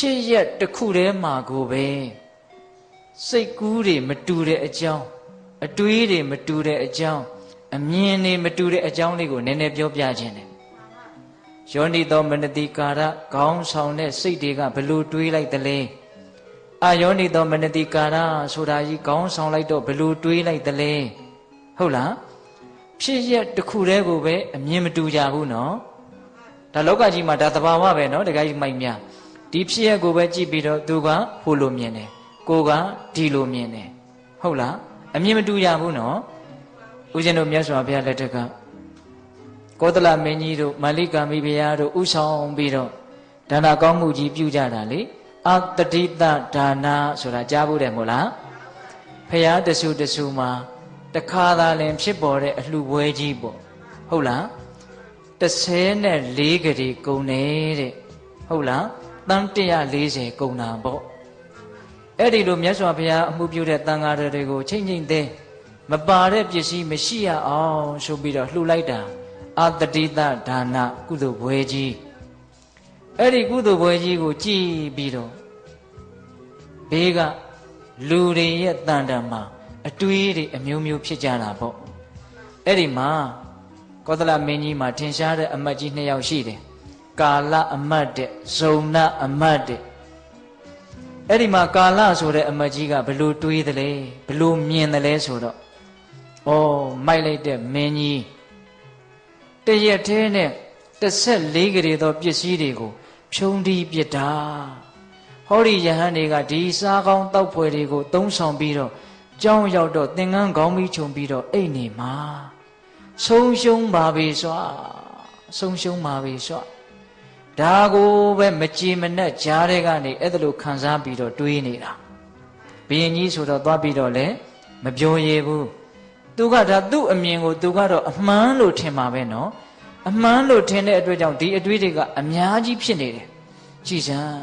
ဖြစ်ရက်တစ်ခုတည်းမှာကိုပဲစိတ်ကူးတွေမတူတဲ့အကြောင်းအတွေးတွေမတူတဲ့အကြောင်းအမြင်တွေမတူတဲ့အကြောင်းလေးကိုနည်းနည်းပြောပြခြင်းတယ်ယောနိသောမနတိကာရခေါင်းဆောင်တဲ့စိတ်တွေကဘလို့တွေးလိုက်သလဲအာယောနိသောမနတိကာရဆိုတာကြီးခေါင်းဆောင်လိုက်တော့ဘလို့တွေးလိုက်သလဲဟုတ်လားဖြစ်ရက်တစ်ခုတည်းကိုပဲအမြင်မတူကြဘူးနော်ဒါလောကကြီးမှာဒါသဘာဝပဲနော်တခါကြီးမိုက်များ ဒီဖြစ်ရက်ကိုပဲကြည့်ပြီးတော့သူကဟိုလိုမြင်တယ်ကိုကဒီလိုမြင်တယ်ဟုတ်လားအမြင်မတူကြဘူးနော်ဦးဇင်းတို့မြတ်စွာဘုရားလက်ထက်ကကောသလမင်းကြီးတို့မာလိကာမိဘုရားတို့ဥဆောင်ပြီးတော့ဒါနကောင်းမှုကြီးပြုကြတာလေအတတိတဒါနာဆိုတာကြားဖို့တယ်မို့လားဖရာတဆူတဆူမှာတခါသာလင် ဖြစ်ပေါ်တဲ့အလှပွဲကြီးပေါ့ဟုတ်လား34ကလေးကုန်နေတဲ့ဟုတ်လား တန်း140ကုန်တာပေါ့အဲ့ဒီလိုမြတ်စွာဘုရားအမှုပြုတဲ့တန်ဃာတော်တွေကိုချိန်ချိန်သေးမပါတဲ့ပစ္စည်းမရှိရအောင်ဆိုပြီးတော့လှူလိုက်တာအတတိတဒါနကုသိုလ်ဘွယ်ကြီးအဲ့ဒီကုသိုလ်ဘွယ်ကြီးကိုကြည်ပြီးတော့ဘေးကလူတွေရဲ့တန်တံမှာအတွေးတွေအမျိုးမျိုးဖြစ်ကြတာပေါ့အဲ့ဒီမှာကောသလမင်းကြီးမှာထင်ရှားတဲ့အမတ်ကြီးနှစ်ယောက်ရှိတယ် ကာလအမတ်တဲ့ဇုံနအမတ်တဲ့အဲ့ဒီမှာကာလဆိုတဲ့အမတ်ကြီးကဘလို့တွေးတယ်လဲဘလို့မြင်တယ်လဲဆိုတော့ဩမိုက်လိုက်တဲ့မင်းကြီးတရက်သေးနဲ့14ကလေးသောပစ္စည်းတွေကို ဖြုံးတီးပစ်တာဟောဒီယဟန်တွေကဒီစားကောင်းတောက်ဖွယ်တွေကိုသုံးဆောင်ပြီးတော့ကြောင်းရောက်တော့သင်္ကန်းခေါင်းမီးခြုံပြီးတော့အိတ်နေမှာဆုံးရှုံးပါပြီစွာဆုံးရှုံးပါပြီစွာ ဒါကိုပဲမကြည်မနဲ့ကြားတဲ့ကနေအဲ့ဒါလိုခံစားပြီးတော့တွေးနေတာဘယင်ကြီးဆိုတော့သွားပြီးတော့လေမပြောရဘူးသူကဒါသူ့အမြင်ကိုသူကတော့အမှန်လို့ထင်မှာပဲနော်အမှန်လို့ထင်တဲ့အတွက်ကြောင့်ဒီအတွေးတွေကအများကြီးဖြစ်နေတယ်ကြည်စမ်း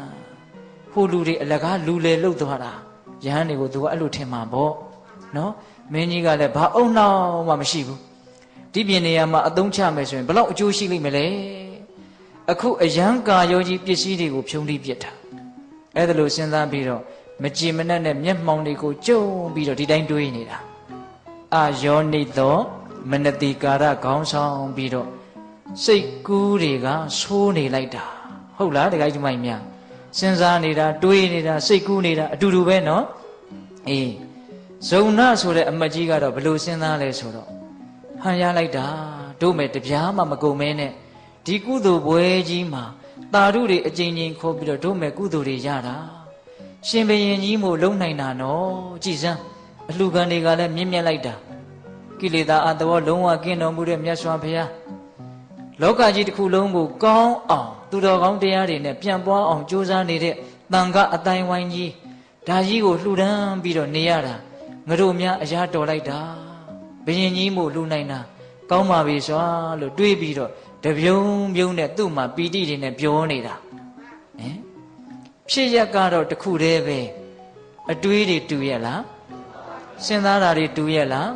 ဟိုလူတွေအလကားလူလေလှုပ်သွားတာယဟန်တွေကိုသူကအဲ့လိုထင်မှာပေါ့နော်မင်းကြီးကလည်းဘာအုံနှောင်းမှမရှိဘူးဒီပြင်နေရာမှာအသုံးချမယ်ဆိုရင်ဘလောက်အကျိုးရှိလိမ့်မလဲ အခုအယံကာယောကြီးပစ္စည်းတွေကိုဖြုံးတိပြစ်တာအဲ့ဒါလို့စဉ်းစားပြီးတော့မကြည်မနှက်နဲ့မျက်မှောင်တွေကိုကျုံပြီးတော့ဒီတိုင်းတွေးနေတာအာယောနိသောမနတိကာရခေါင်းဆောင်ပြီးတော့စိတ်ကူးတွေကဆိုးနေလိုက်တာဟုတ်လားတခါကြီးမိုင်များစဉ်းစားနေတာတွေးနေတာစိတ်ကူးနေတာအတူတူပဲเนาะအေးဇုံနဆိုတဲ့အမတ်ကြီးကတော့ဘလို့စဉ်းစားလဲဆိုတော့ဟန်ရလိုက်တာတို့မဲ့တပြားမှမကုန်မဲနဲ့ ဒီကုသိုလ်ပွဲကြီးမှာတာရုတွေအကျဉ်းချင်းခေါ်ပြီးတော့တို့မဲ့ကုသိုလ်တွေရတာရှင်ဘရင်ကြီးမို့လုံနိုင်တာနော်ကြည်စမ်းအလှခံတွေကလည်းမြင့်မြတ်လိုက်တာကိလေသာအတဘောလုံးဝကင်းတော်မူတဲ့မြတ်စွာဘုရားလောကကြီးတစ်ခုလုံးကိုကောင်းအောင်သူတော်ကောင်းတရားတွေနဲ့ပြန်ပွားအောင်ကြိုးစားနေတဲ့တန်ခအတိုင်းဝိုင်းကြီးဒါကြီးကိုလှူဒန်းပြီးတော့နေရတာငါတို့များအရာတော်လိုက်တာဘယင်ကြီးမို့လှူနိုင်တာကောင်းပါပြီစွာလို့တွေးပြီးတော့ တပြုံးပြုံးနဲ့သူ့မှာပီတိတွေနဲ့ပြောနေတာဟင်ဖြစ်ရက်ကတော့တခုတည်းပဲအတွေးတွေတူရဲ့လားစဉ်းစားတာတွေတူရဲ့လား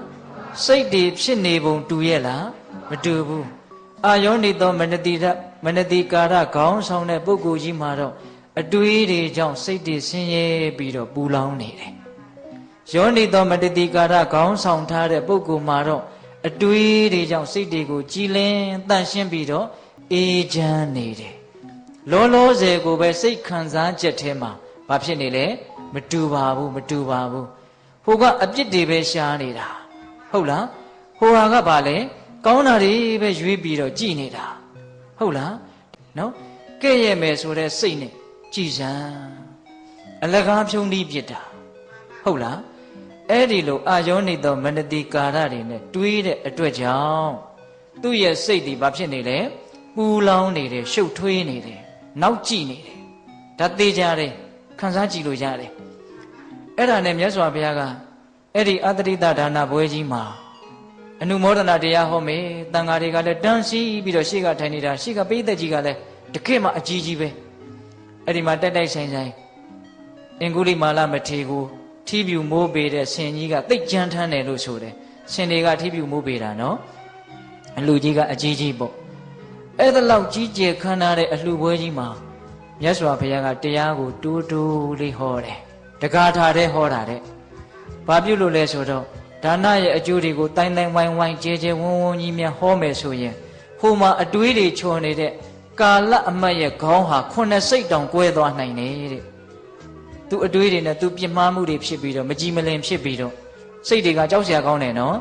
စိတ်တွေဖြစ်နေပုံတူရဲ့လားမတူဘူးအာယောနေသောမနတိရမနတိကာရခေါင်းဆောင်တဲ့ပုဂ္ဂိုလ်ကြီးမှာတော့အတွေးတွေကြောင့်စိတ်တွေဆင်းရဲပြီးတော့ပူလောင်နေတယ်ယောနေသောမတတိကာရခေါင်းဆောင်ထားတဲ့ပုဂ္ဂိုလ်မှာတော့ အတွေးတွေကြောင့်စိတ်တွေကိုကြည်လင်တန့်ရှင်းပြီးတော့အေးချမ်းနေတယ်လောလောဆယ်ကိုပဲစိတ်ခံစားချက်ထဲမှာဘာဖြစ်နေလဲမတူပါဘူးမတူပါဘူးဟိုကအပြစ်တွေပဲရှားနေတာဟုတ်လားဟိုဟာကဘာလဲကောင်းတာတွေပဲရွေးပြီးတော့ကြည်နေတာဟုတ်လားနော်ကဲ့ရဲ့မယ်ဆိုတဲ့စိတ်နဲ့ကြည်စမ်းအလကားဖြုံးပြီးပြစ်တာဟုတ်လား အဲ့ဒီလိုအာယောနေသောမနတိကာရတွေနဲ့တွေးတဲ့အတွက်ကြောင့်သူ့ရဲ့စိတ်ဒီဘာဖြစ်နေလဲပူလောင်နေတယ်ရှုပ်ထွေးနေတယ်နောက်ကြည့်နေတယ်ဒါသေးကြတယ်ခံစားကြည့်လို့ရတယ်အဲ့ဒါနဲ့မြတ်စွာဘုရားကအဲ့ဒီအတ္တိတဒါနဘွဲကြီးမှာအနုမောဒနာတရားဟောမယ်တန်ဃာတွေကလည်းတန်းစီပြီးတော့ရှေ့ကထိုင်နေတာရှေ့ကပိဋကကြီးကလည်းတခေတ်မှအကြီးကြီးပဲအဲ့ဒီမှာတိုက်တိုက်ဆိုင်ဆိုင်အင်္ဂုလိမာလမထေကို ထီးပြူမိုးပေတဲ့ဆင်ကြီးကတိတ်ကြမ်းထမ်းတယ်လို့ဆိုတယ်ဆင်တွေကထီးပြူမိုးပေတာနော်အလူကြီးကအကြီးကြီးပေါ့အဲ့ဒါလောက်ကြီးကျယ်ခမ်းနားတဲ့အလှပွဲကြီးမှာမြတ်စွာဘုရားကတရားကိုတူးတူးလေးဟောတယ်တကားထားတဲ့ဟောတာတဲ့ဘာပြုလို့လဲဆိုတော့ဒါနရဲ့အကျိုးတွေကိုတိုင်းတိုင်းဝိုင်းဝိုင်းကြဲကြဲဝန်းဝန်းကြီးများဟောမယ်ဆိုရင်ဟိုမှာအတွေးတွေချော်နေတဲ့ကာလအမတ်ရဲ့ခေါင်းဟာခုနှစ်စိတ်တောင်ကွဲသွားနိုင်တယ်တဲ့ သူအတွေးတွေနဲ့သူပြစ်မှားမှုတွေဖြစ်ပြီးတော့မကြည်မလင်ဖြစ်ပြီးတော့စိတ်တွေကကြောက်စရာကောင်းတယ်နော်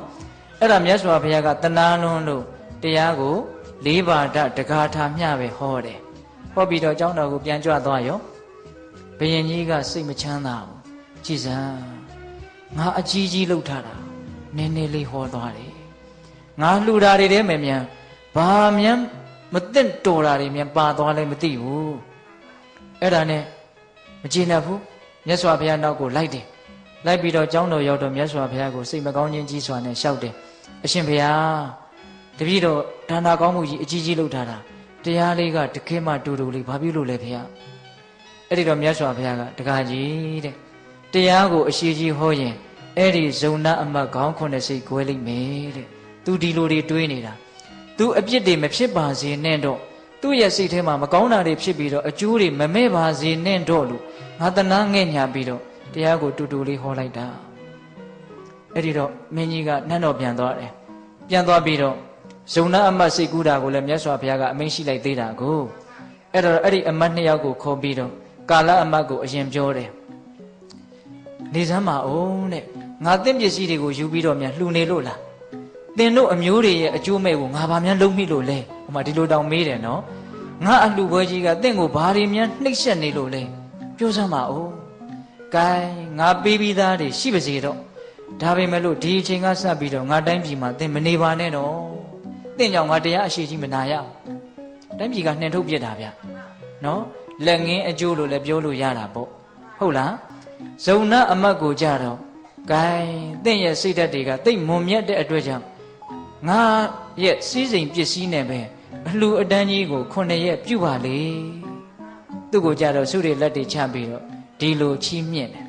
အဲ့ဒါမြတ်စွာဘုရားကတနာလွန်းလို့တရားကိုလေးပါဒတကားထားမျှပဲဟောတယ်ဟောပြီးတော့ကျောင်းတော်ကိုပြန်ကြွသွားရောဘယင်ကြီးကစိတ်မချမ်းသာဘူးကြည်စမ်းငါအကြီးကြီးလှုပ်ထားတာနည်းနည်းလေးဟောသွားတယ်ငါလှူတာတွေထဲမယ်မြန်ဘာမြန်မသိတော်တာတွေမြန်ပါသွားလဲမသိဘူးအဲ့ဒါနဲ့မကျေနပ်ဘူး မြတ်စွာဘုရားနောက်ကိုလိုက်တယ်လိုက်ပြီးတော့ကျောင်းတော်ရောက်တော့မြတ်စွာဘုရားကိုစိတ်မကောင်းခြင်းကြီးစွာနဲ့ရှောက်တယ်အရှင်ဘုရားတပည့်တော်ဒါနာကောင်းမှုကြီးအကြီးကြီးလှုပ်ထားတာတရားလေးကတခဲမှတူတူလေးဘာဖြစ်လို့လဲဘုရားအဲ့ဒီတော့မြတ်စွာဘုရားကတကားကြီးတဲ့တရားကိုအရှိကြီးဟောရင်အဲ့ဒီဇုံနာအမတ်ခေါင်းခုနှစ်စိတ်ကွဲလိမ့်မယ်တဲ့သူဒီလိုတွေတွေးနေတာသူအပြစ်တွေမဖြစ်ပါစေနဲ့တော့ သူ့ရဲ့စိတ်ထဲမှာမကောင်းတာတွေဖြစ်ပြီးတော့အကျိုးတွေမမဲ့ပါစေနဲ့တော့လို့ငါတနာငဲ့ညာပြီးတော့တရားကိုတူတူလေးဟောလိုက်တာအဲ့ဒီတော့မင်းကြီးကနှမ်းတော်ပြန်သွားတယ်ပြန်သွားပြီးတော့ဇုံနာအမတ်စိတ်ကူးတာကိုလည်းမြတ်စွာဘုရားကအမိန့်ရှိလိုက်သေးတာကိုအဲ့တော့အဲ့ဒီအမတ်နှစ်ယောက်ကိုခေါ်ပြီးတော့ကာလအမတ်ကိုအရင်ပြောတယ်နေစမ်းပါအောင်တဲ့ငါတင့်ပစ္စည်းတွေကိုယူပြီးတော့မြန်လှူနေလို့လား တင်တို့အမျိုးတွေရဲ့အကျိုးမဲ့ကိုငါဘာများလုံးမိလို့လဲဟိုမှာဒီလိုတောင်မေးတယ်နော်ငါအလှပွဲကြီးကတင့်ကိုဘာတွေများနှိပ်စက်နေလို့လဲပြောစမ်းပါဦးကဲငါပေးပြီးသားတွေရှိပါစေတော့ဒါပေမဲ့လို့ဒီအချိန်ကစပ်ပြီးတော့ငါတိုင်းပြည်မှာတင်မနေပါနဲ့တော့တင့်ကြောင့်ငါတရားအရှိကြီးမနာရအောင်တိုင်းပြည်ကနှင်ထုတ်ပြစ်တာဗျနော်လက်ငင်းအကျိုးလို့လည်းပြောလို့ရတာပေါ့ဟုတ်လားဇုံနာအမတ်ကိုကြတော့ကဲတင့်ရဲ့စိတ်ဓာတ်တွေကတိတ်မွန်မြတ်တဲ့အတွက်ကြော င့်ငါရဲ့စီးစိမ်ပစ္စည်းနဲ့ပဲအလှအတန်းကြီးကိုခုနှစ်ရက်ပြုတ်ပါလေသူ့ကိုကြတော့စုတွေလက်တွေချပြီးတော့ဒီလိုချီးမြှင့်တယ်